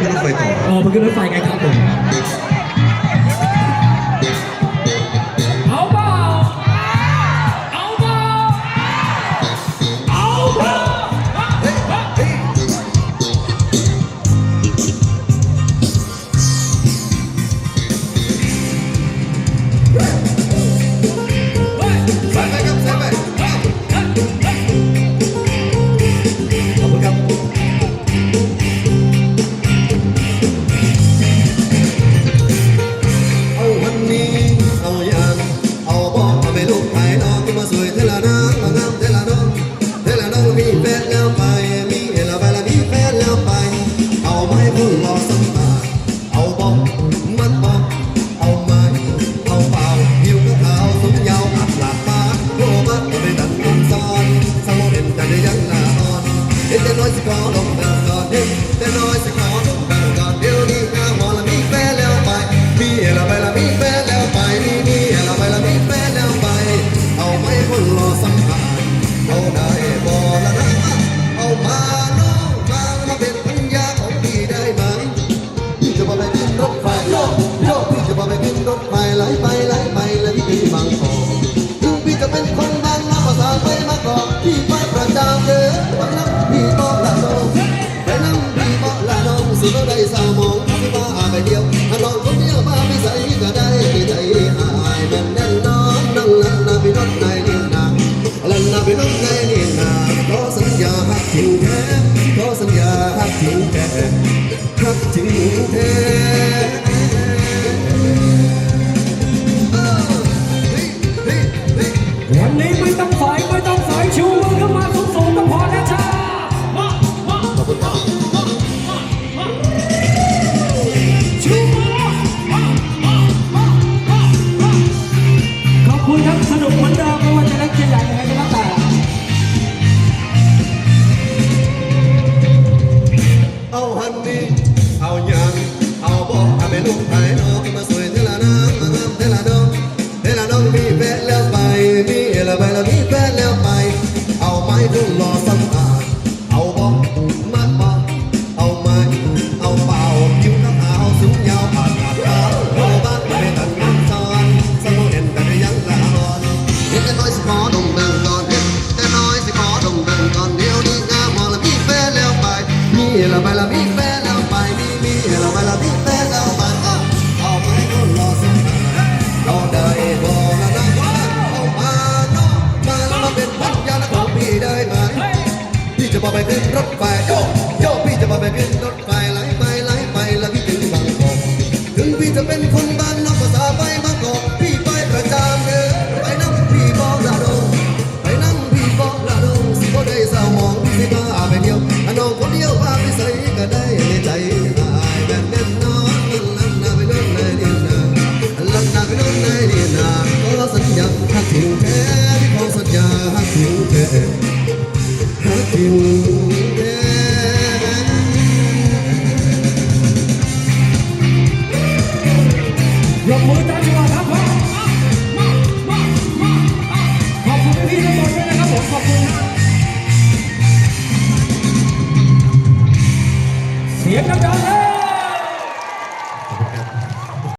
ขึ้นรถไฟต่อออเพิ่งขึ้นรถไฟไงครับผม แต่น้อยสิขอลงแบงก่อนดิแต่น้อยสิขอลงแบงก่อนเดียวนี้ข้หมอละมีแฟนแล้วไปมีละไปละมีแฟน หอดมเรงก่อนเฮ็ดแต่น้อยสิหอดมเรงก่อนเดี๋นี้งามมอละมีแฟนแล้วไป มีละไปละมีแฟนแล้วไป มีมีละไปละมีแฟนแล้วไปเอาไปคนรอสิรอได้บ่ละนะเอามาเนาะมาแล้วเป็นพันยาละของพี่ได้ไหมพี่จะบอกไปขึ้นรถไฟ หักทิ้งแท้ที่ของสัญญาหักทิ้งแท้หักทิ้งแท้ยกมือตามจังหวะครับพ่อขอบคุณพี่ทุกคนด้วยนะครับผมขอบคุณครับเสียงดังๆเลย